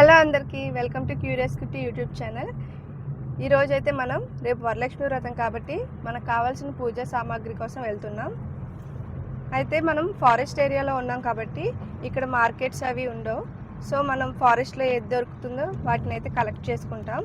Hello అందరికీ welcome to curious kitty YouTube channel. ఈరోజైతే అయితే మనం రేపు వరలక్ష్మి వ్రతం కాబట్టి మనకు కావాల్సిన పూజా సామాగ్రి కోసం వెళ్తున్నాం. అయితే మనం ఫారెస్ట్ ఏరియాలో ఉన్నాం కాబట్టి ఇక్కడ మార్కెట్స్ అవి ఉండవు. సో మనం ఫారెస్ట్లో ఏది దొరుకుతుందో వాటిని అయితే కలెక్ట్ చేసుకుంటాం.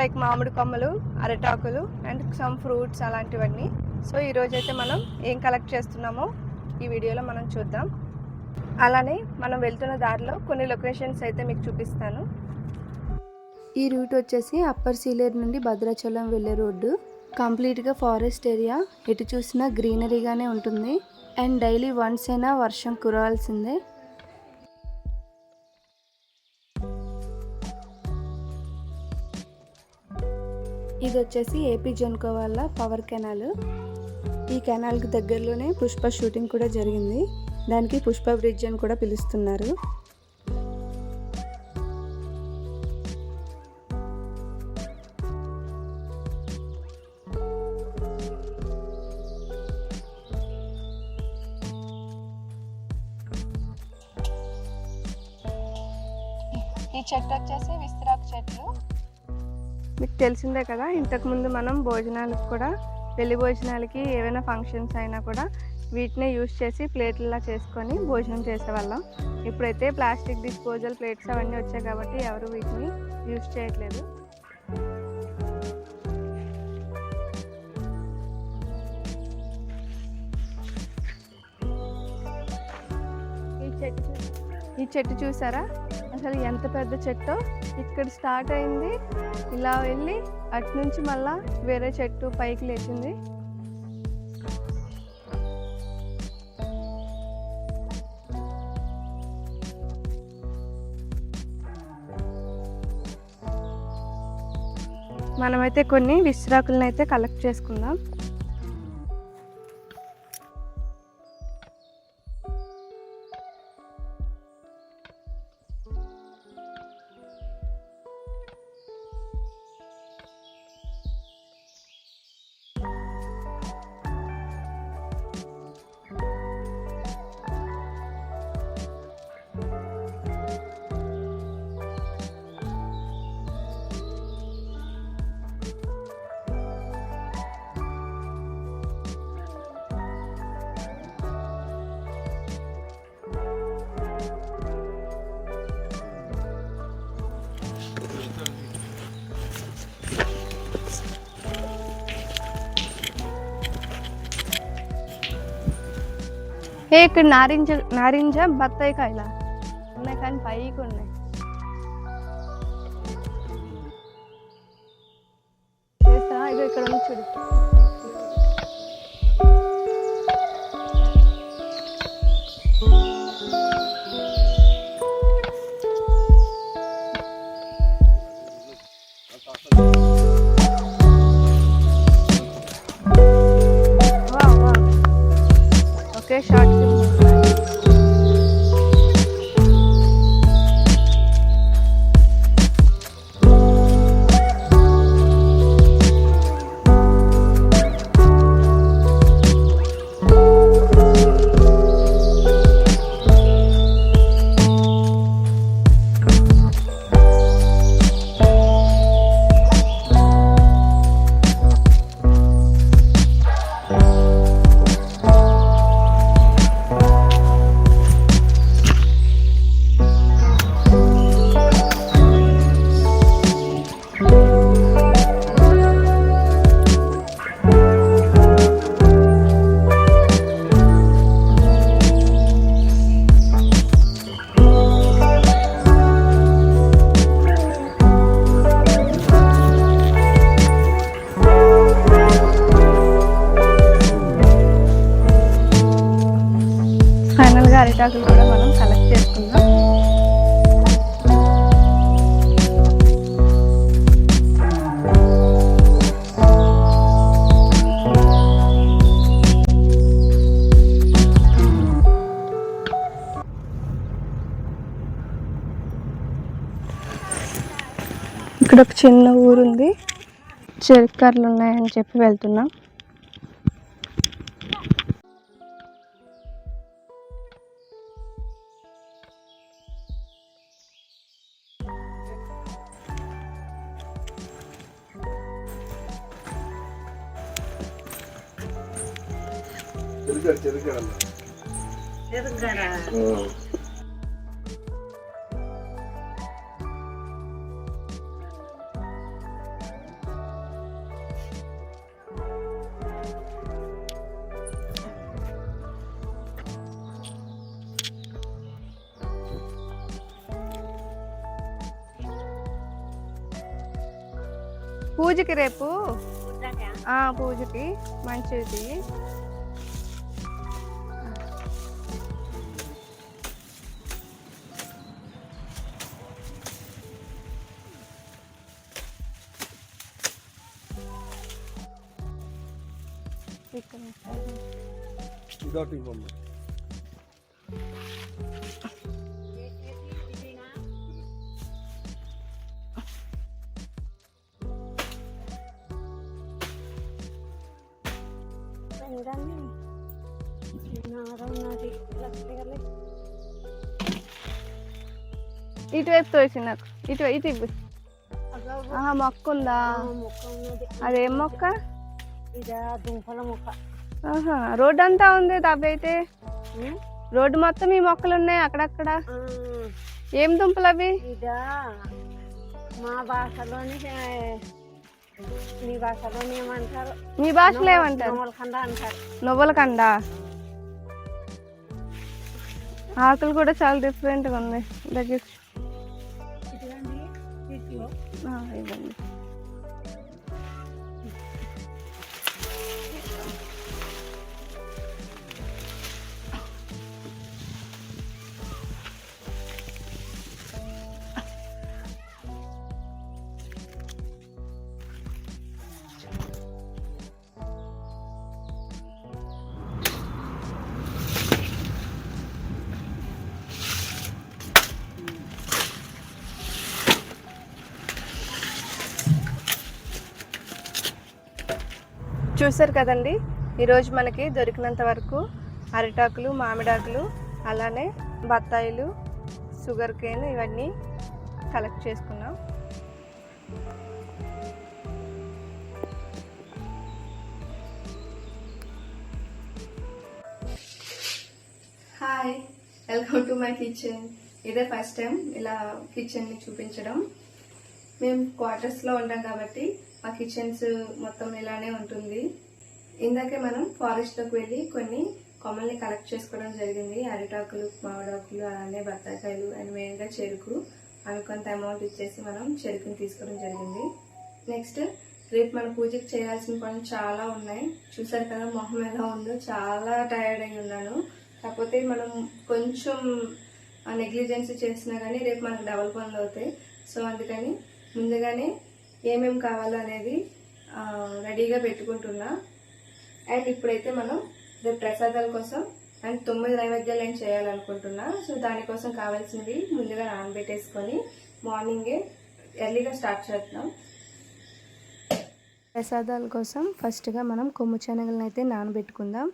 లైక్ మామిడి కొమ్మలు అరటాకులు అండ్ సమ్ ఫ్రూట్స్ అలాంటివన్నీ. సో ఈరోజైతే అయితే మనం ఏం కలెక్ట్ చేస్తున్నామో ఈ వీడియోలో మనం చూద్దాం. అలానే మనం వెళ్తున్న దారిలో కొన్ని లొకేషన్స్ అయితే మీకు చూపిస్తాను. ఈ రూట్ వచ్చేసి అప్పర్ సీలేరు నుండి భద్రాచలం వెళ్ళే రోడ్డు. కంప్లీట్గా ఫారెస్ట్ ఏరియా. ఎటు చూసినా గ్రీనరీగానే ఉంటుంది. అండ్ డైలీ వన్స్ అయినా వర్షం కురవాల్సిందే. ఇది వచ్చేసి ఏపీ జన్కో వాళ్ళ పవర్ కెనాల్. ఈ కెనాల్కి దగ్గరలోనే పుష్ప షూటింగ్ కూడా జరిగింది. దానికి పుష్ప బ్రిడ్జ్ అని కూడా పిలుస్తున్నారు. ఈ చెట్టు వచ్చేసి విస్తరాకు చెట్లు మీకు తెలిసిందే కదా ఇంతకుముందు మనం భోజనాలకు కూడా పెళ్ళి భోజనాలకి ఏవైనా ఫంక్షన్స్ అయినా కూడా వీటినే యూజ్ చేసి ప్లేట్లలా చేసుకొని భోజనం చేసేవాళ్ళం. ఇప్పుడైతే ప్లాస్టిక్ డిస్పోజల్ ప్లేట్స్ అవన్నీ వచ్చాయి కాబట్టి ఎవరు వీటిని యూస్ చేయట్లేదు. ఈ చెట్టు ఈ చెట్టు చూసారా? అసలు ఎంత పెద్ద చెట్టో? ఇక్కడ స్టార్ట్ అయింది. ఇలా వెళ్ళి అటు నుంచి మళ్ళా వేరే చెట్టు పైకి లేచింది. మనమైతే కొన్ని విశ్రాకులను అయితే కలెక్ట్ చేసుకుందాం. ఏ ఇక్కడ నారింజ నారింజ బత్తాయి కాయల ఉన్నాయి కానీ పైకి ఉన్నాయి. చేస్తా? ఇగో ఇక్కడ ఉంది చూడు. ఒకే ఇక్కడ ఒక చిన్న ఊరుంది. చెరుకర్లు ఉన్నాయని చెప్పి వెళ్తున్నాం. చెరుకర్ చెరుకర్ పూజకి రేపు? ఆ పూజకి. మంచిది. ఇక్కడ ఇటువైపు తోసి నాకు. ఇటు ఇటు ఇవ్వు. ఆహా మొక్క ఉందా? అదేం మొక్క? దుంపల మొక్క ఆహా రోడ్డు అంతా ఉంది ఉమ్, రోడ్డు మొత్తం ఈ మొక్కలు ఉన్నాయి అక్కడక్కడ. ఏం దుంపలు అవి? మా భాషలోని మీ భాషలోని ఏమంటారు? మీ భాషలో ఏమంటారు? నువ్వుల కండ ఆకులు కూడా చాలా డిఫరెంట్గా ఉంది దగ్గర 那还有什么？చూసారు కదండి? ఈరోజు మనకి దొరికినంత వరకు అరిటాకులు మామిడాకులు అలానే బత్తాయిలు షుగర్ కేన్ ఇవన్నీ కలెక్ట్ చేసుకున్నాం. Hi welcome to my kitchen ఇదే ఫస్ట్ టైం ఇలా కిచెన్ని చూపించడం. మేము క్వార్టర్స్లో ఉంటాం కాబట్టి మా కిచెన్స్ మొత్తం ఇలానే ఉంటుంది. ఇందాకే మనం ఫారెస్ట్లోకి వెళ్ళి కొన్ని కొమ్మల్ని కలెక్ట్ చేసుకోవడం జరిగింది. అరిటాకులు మామిడాకులు అలానే బత్తాకాయలు అండ్ మెయిన్గా చెరుకు. అవి కొంత అమౌంట్ ఇచ్చేసి మనం చెరుకుని తీసుకోవడం జరిగింది. నెక్స్ట్ రేపు మన పూజకి చేయాల్సిన పనులు చాలా ఉన్నాయి. చూసారు కదా మొహం ఎలా ఉందో? చాలా టైర్డ్ అయి ఉన్నాను. కాకపోతే మనం కొంచెం నెగ్లిజెన్స్ చేసినా కానీ రేపు మనకు డబల్ పనులు అవుతాయి. సో అందుకని ముందుగానే ఏమేమి కావాలో అనేది రెడీగా పెట్టుకుంటున్నా. అండ్ ఇప్పుడైతే మనం రేపు ప్రసాదాల కోసం అండ్ తొమ్మిది నైవేద్యాలు ఏం చేయాలనుకుంటున్నా. సో దానికోసం కావాల్సినవి ముందుగా నానబెట్టేసుకొని మార్నింగే ఎర్లీగా స్టార్ట్ చేస్తున్నాం ప్రసాదాల కోసం ఫస్ట్గా మనం కొమ్ము శనగలను అయితే నానబెట్టుకుందాం.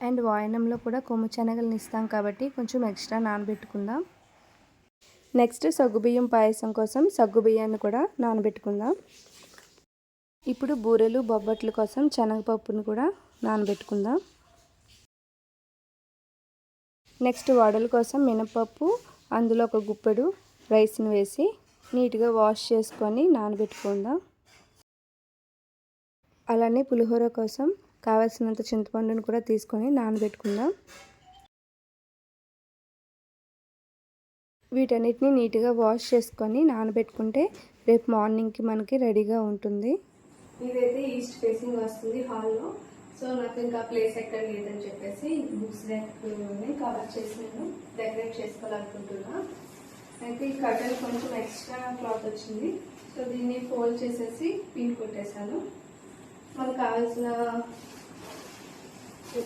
అండ్ వాయనంలో కూడా కొమ్ము శనగలను ఇస్తాం కాబట్టి కొంచెం ఎక్స్ట్రా నానబెట్టుకుందాం. నెక్స్ట్ సగ్గుబియ్యం పాయసం కోసం సగ్గుబియ్యాన్ని కూడా నానబెట్టుకుందాం. ఇప్పుడు బూరెలు బొబ్బట్ల కోసం శనగపప్పును కూడా నానబెట్టుకుందాం. నెక్స్ట్ వడల కోసం మినపప్పు అందులో ఒక గుప్పెడు రైస్ని వేసి నీట్గా వాష్ చేసుకొని నానబెట్టుకుందాం. అలానే పులిహోర కోసం కావాల్సినంత చింతపండును కూడా తీసుకొని నానబెట్టుకుందాం. వీటన్నిటిని నీట్గా వాష్ చేసుకొని నానబెట్టుకుంటే రేపు మార్నింగ్కి మనకి రెడీగా ఉంటుంది. ఇదైతే ఈస్ట్ ఫేసింగ్ వస్తుంది హాల్లో. సో నాకు ఇంకా ప్లేస్ ఎక్కడ లేదని చెప్పేసి బుక్స్ కవర్ చేసి నేను డెకరేట్ చేసుకోవాలనుకుంటున్నా. అయితే ఈ కర్టన్ కొంచెం ఎక్స్ట్రా క్లాత్ వచ్చింది. సో దీన్ని ఫోల్డ్ చేసేసి పిన్ కొట్టేశాను. మనకు కావాల్సిన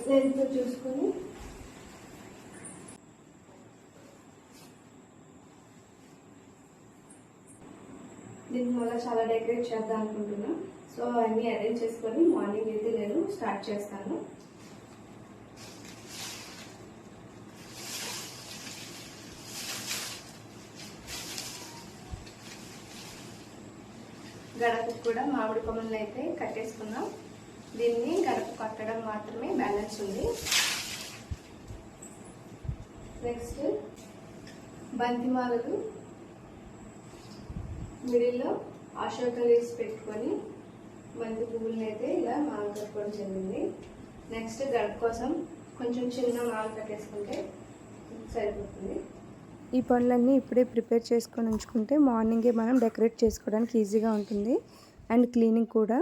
లెంత్ చూసుకొని దీన్ని మళ్ళీ చాలా డెకరేట్ చేద్దాం అనుకుంటున్నాను సో అన్నీ అరేంజ్ చేసుకొని మార్నింగ్ అయితే నేను స్టార్ట్ చేస్తాను. గడపకు కూడా మామిడి కొమ్మలను అయితే కట్టేసుకుందాం. దీన్ని గడప కట్టడం మాత్రమే బ్యాలెన్స్ ఉంది. నెక్స్ట్ బంతిమాలలు మిడిల్లో అశోక లీవ్స్ పెట్టుకొని మంది పువ్వులను అయితే ఇలా మాల కట్టుకోవడం జరిగింది. నెక్స్ట్ గడప కోసం కొంచెం చిన్న మాల కట్టేసుకుంటే సరిపోతుంది. ఈ పనులన్నీ ఇప్పుడే ప్రిపేర్ చేసుకొని ఉంచుకుంటే మార్నింగే మనం డెకరేట్ చేసుకోవడానికి ఈజీగా ఉంటుంది. అండ్ క్లీనింగ్ కూడా.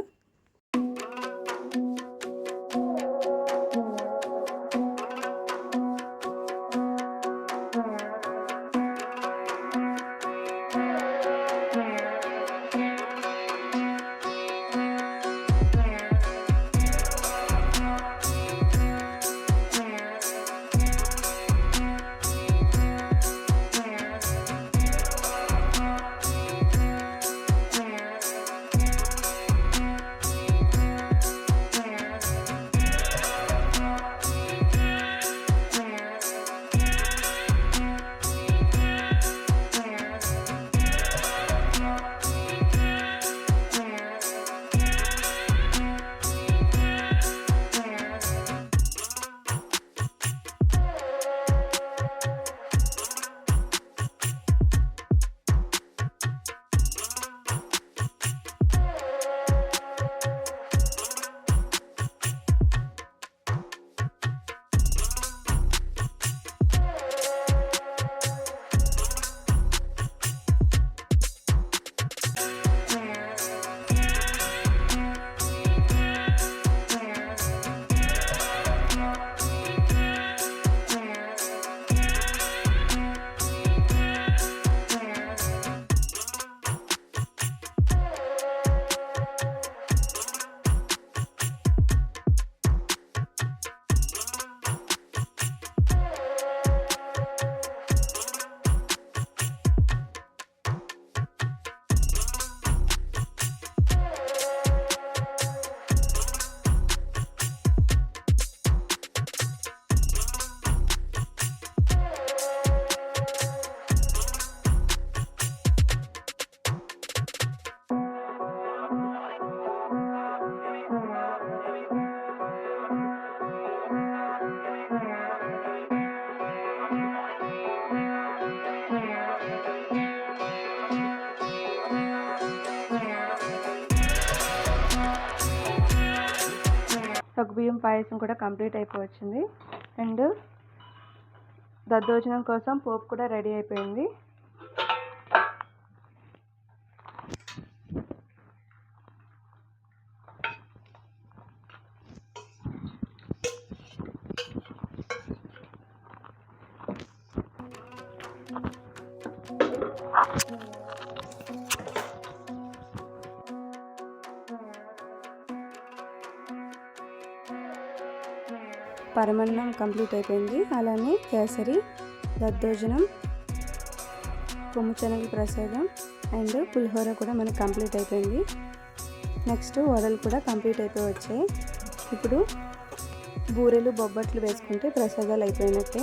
సగ్గుబియ్యం పాయసం కూడా కంప్లీట్ అయిపోవచ్చింది. అండ్ దద్దోజనం కోసం పోపు కూడా రెడీ అయిపోయింది. పరమన్నం కంప్లీట్ అయిపోయింది. అలానే కేసరి దద్దోజనం కొమ్ము శనగల ప్రసాదం అండ్ పులిహోర కూడా మనకు కంప్లీట్ అయిపోయింది. నెక్స్ట్ వడలు కూడా కంప్లీట్ అయిపోయి వచ్చాయి ఇప్పుడు బూరెలు బొబ్బట్లు వేసుకుంటే ప్రసాదాలు అయిపోయినట్టే.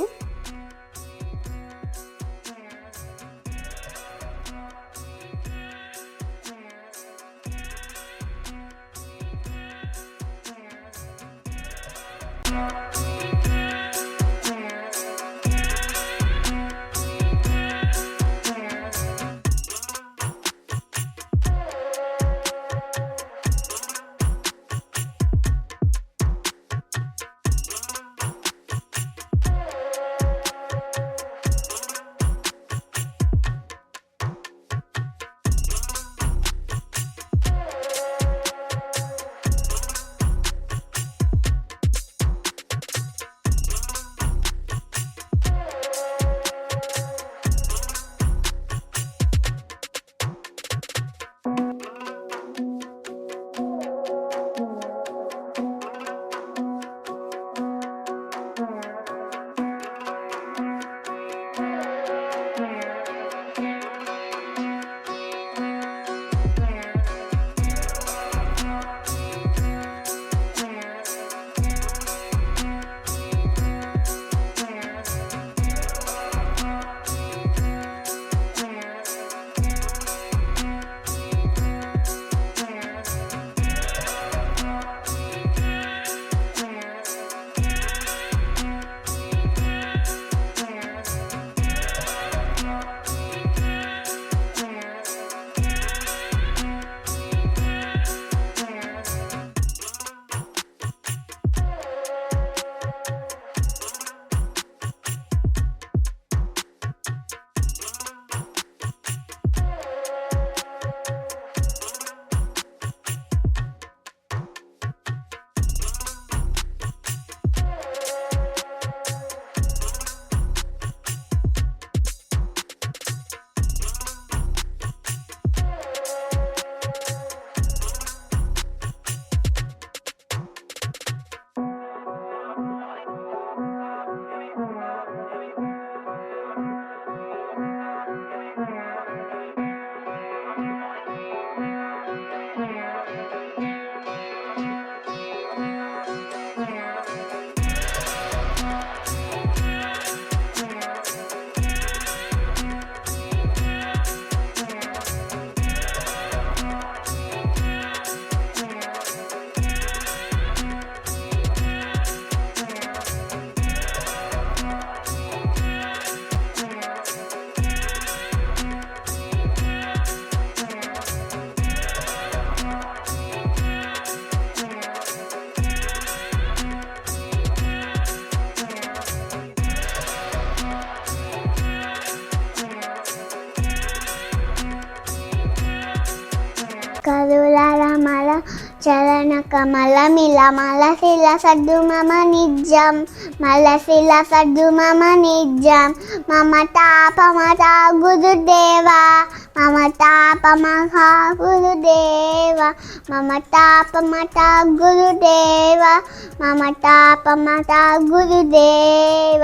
మలమిల మలసిల సద్దు మమ నిజం. మలసిల సద్దు మమ నిజం. మమ తాప మత గురుదేవా మమ తాప మహ గురుదేవ మమ తాప మత గురుదేవ మమ తాప మత గురుదేవ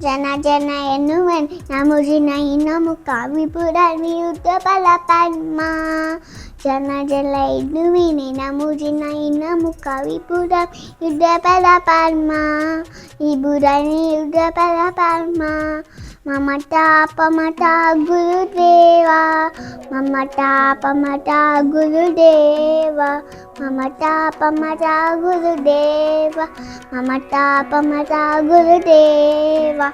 జన జన ఎన్నువన్ నముజిన ఇనము కావిపుర వియుద్ధ పల పద్మా. జన జల ఎన్నువిని నముజిన ఇనము కావిపుర యుద్ధ బల పద్మ. ఈ బురని యుద్ధ బల పద్మ. మమట పమట గురుదేవా. మమట పమట గురుదేవా. మమట పమట గురుదేవా. మమట పమట గురుదేవా.